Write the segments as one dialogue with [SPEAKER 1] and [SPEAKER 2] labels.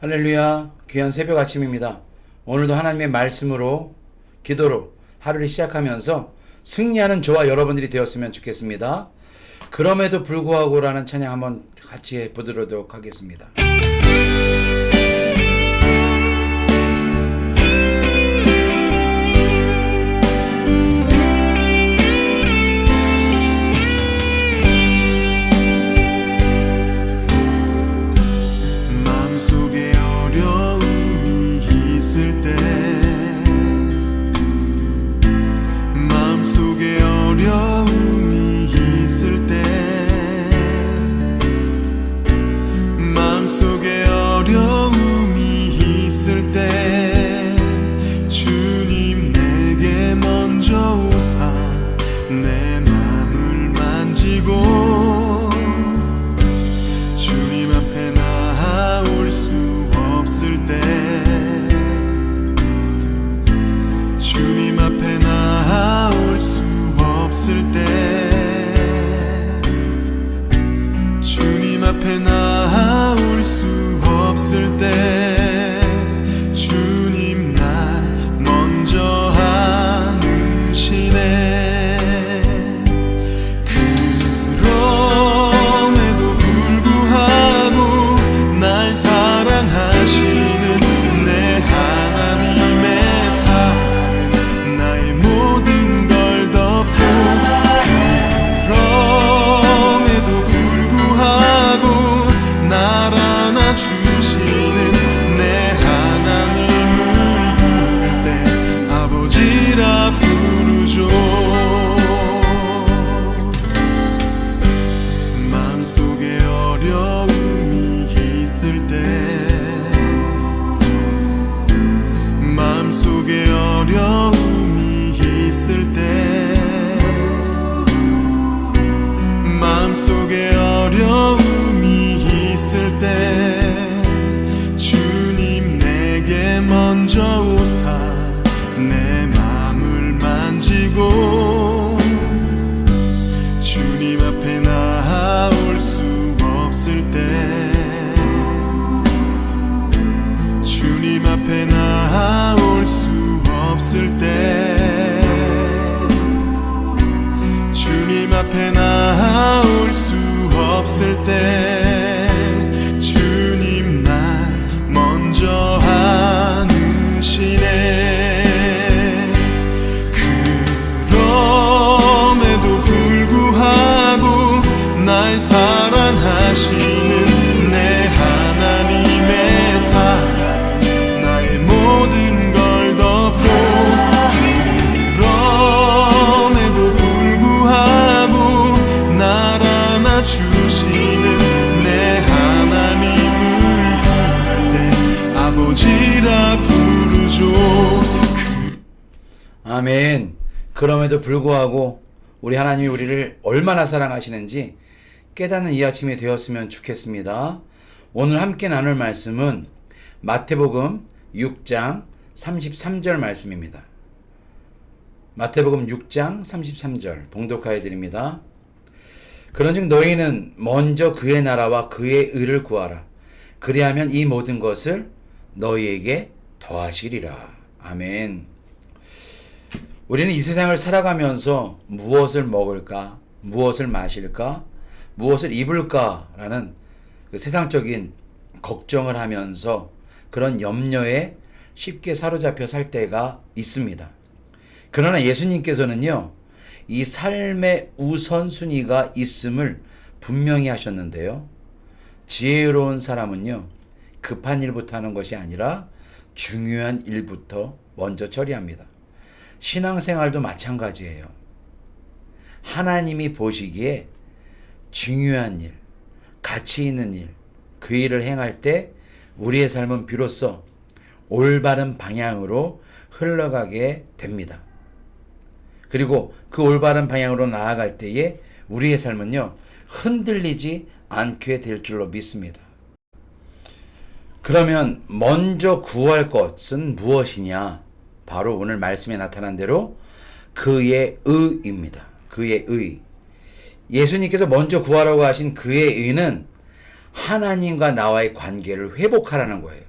[SPEAKER 1] 할렐루야. 귀한 새벽 아침입니다. 오늘도 하나님의 말씀으로 기도로 하루를 시작하면서 승리하는 저와 여러분들이 되었으면 좋겠습니다. 그럼에도 불구하고라는 찬양 한번 같이 해보도록 하겠습니다.
[SPEAKER 2] 없을 때
[SPEAKER 1] 그럼에도 불구하고 우리 하나님이 우리를 얼마나 사랑하시는지 깨닫는 이 아침이 되었으면 좋겠습니다. 오늘 함께 나눌 말씀은 마태복음 6장 33절 말씀입니다. 마태복음 6장 33절 봉독하여 드립니다. 그런즉 너희는 먼저 그의 나라와 그의 의를 구하라. 그리하면 이 모든 것을 너희에게 더하시리라. 아멘. 우리는 이 세상을 살아가면서 무엇을 먹을까, 무엇을 마실까, 무엇을 입을까라는 그 세상적인 걱정을 하면서 그런 염려에 쉽게 사로잡혀 살 때가 있습니다. 그러나 예수님께서는요, 이 삶의 우선순위가 있음을 분명히 하셨는데요. 지혜로운 사람은요, 급한 일부터 하는 것이 아니라 중요한 일부터 먼저 처리합니다. 신앙생활도 마찬가지예요. 하나님이 보시기에 중요한 일, 가치 있는 일, 그 일을 행할 때 우리의 삶은 비로소 올바른 방향으로 흘러가게 됩니다. 그리고 그 올바른 방향으로 나아갈 때에 우리의 삶은요, 흔들리지 않게 될 줄로 믿습니다. 그러면 먼저 구할 것은 무엇이냐? 바로 오늘 말씀에 나타난 대로 그의 의입니다. 그의 의. 예수님께서 먼저 구하라고 하신 그의 의는 하나님과 나와의 관계를 회복하라는 거예요.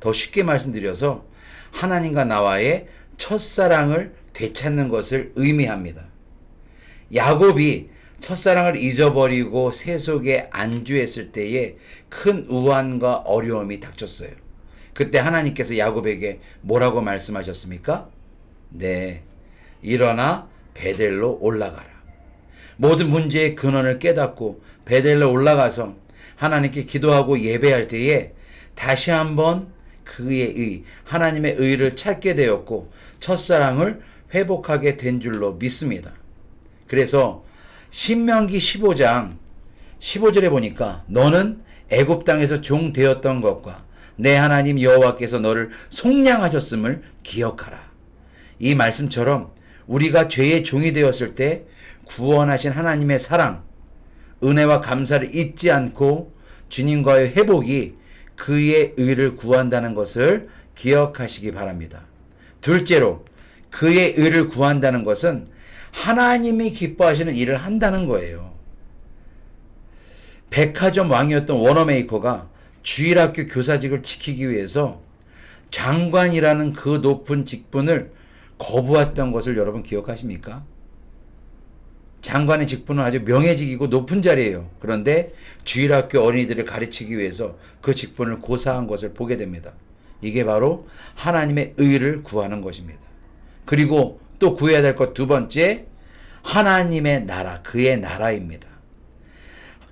[SPEAKER 1] 더 쉽게 말씀드려서 하나님과 나와의 첫사랑을 되찾는 것을 의미합니다. 야곱이 첫사랑을 잊어버리고 세속에 안주했을 때에 큰 우환과 어려움이 닥쳤어요. 그때 하나님께서 야곱에게 뭐라고 말씀하셨습니까? 네. 일어나 베델로 올라가라. 모든 문제의 근원을 깨닫고 베델로 올라가서 하나님께 기도하고 예배할 때에 다시 한번 그의 의, 하나님의 의를 찾게 되었고 첫사랑을 회복하게 된 줄로 믿습니다. 그래서 신명기 15장 15절에 보니까 너는 애굽 땅에서 종 되었던 것과 내 하나님 여호와께서 너를 속량하셨음을 기억하라. 이 말씀처럼 우리가 죄의 종이 되었을 때 구원하신 하나님의 사랑, 은혜와 감사를 잊지 않고 주님과의 회복이 그의 의를 구한다는 것을 기억하시기 바랍니다. 둘째로 그의 의를 구한다는 것은 하나님이 기뻐하시는 일을 한다는 거예요. 백화점 왕이었던 워너메이커가 주일학교 교사직을 지키기 위해서 장관이라는 그 높은 직분을 거부했던 것을 여러분 기억하십니까? 장관의 직분은 아주 명예직이고 높은 자리예요. 그런데 주일학교 어린이들을 가르치기 위해서 그 직분을 고사한 것을 보게 됩니다. 이게 바로 하나님의 의를 구하는 것입니다. 그리고 또 구해야 될 것 두 번째, 하나님의 나라, 그의 나라입니다.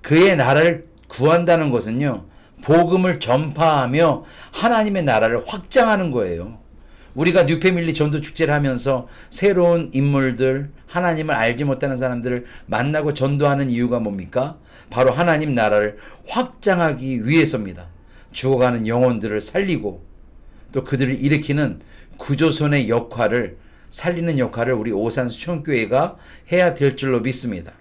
[SPEAKER 1] 그의 나라를 구한다는 것은요, 복음을 전파하며 하나님의 나라를 확장하는 거예요. 우리가 뉴패밀리 전도 축제를 하면서 새로운 인물들, 하나님을 알지 못하는 사람들을 만나고 전도하는 이유가 뭡니까? 바로 하나님 나라를 확장하기 위해서입니다. 죽어가는 영혼들을 살리고 또 그들을 일으키는 구조선의 역할을 살리는 역할을 우리 오산 수천교회가 해야 될 줄로 믿습니다.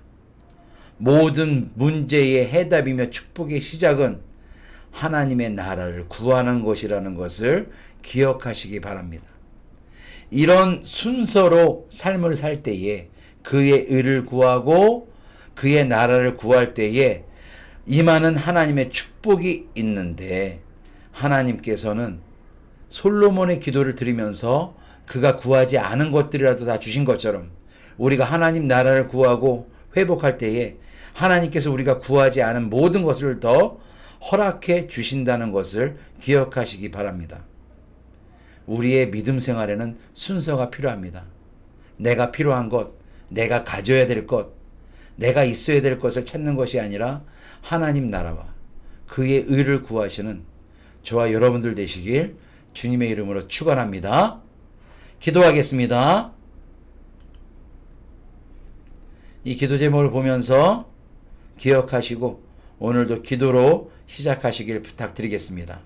[SPEAKER 1] 모든 문제의 해답이며 축복의 시작은 하나님의 나라를 구하는 것이라는 것을 기억하시기 바랍니다. 이런 순서로 삶을 살 때에 그의 의를 구하고 그의 나라를 구할 때에 임하는 하나님의 축복이 있는데 하나님께서는 솔로몬의 기도를 드리면서 그가 구하지 않은 것들이라도 다 주신 것처럼 우리가 하나님 나라를 구하고 회복할 때에 하나님께서 우리가 구하지 않은 모든 것을 더 허락해 주신다는 것을 기억하시기 바랍니다. 우리의 믿음 생활에는 순서가 필요합니다. 내가 필요한 것, 내가 가져야 될 것, 내가 있어야 될 것을 찾는 것이 아니라 하나님 나라와 그의 의를 구하시는 저와 여러분들 되시길 주님의 이름으로 축원합니다. 기도하겠습니다. 이 기도 제목을 보면서 기억하시고 오늘도 기도로 시작하시길 부탁드리겠습니다.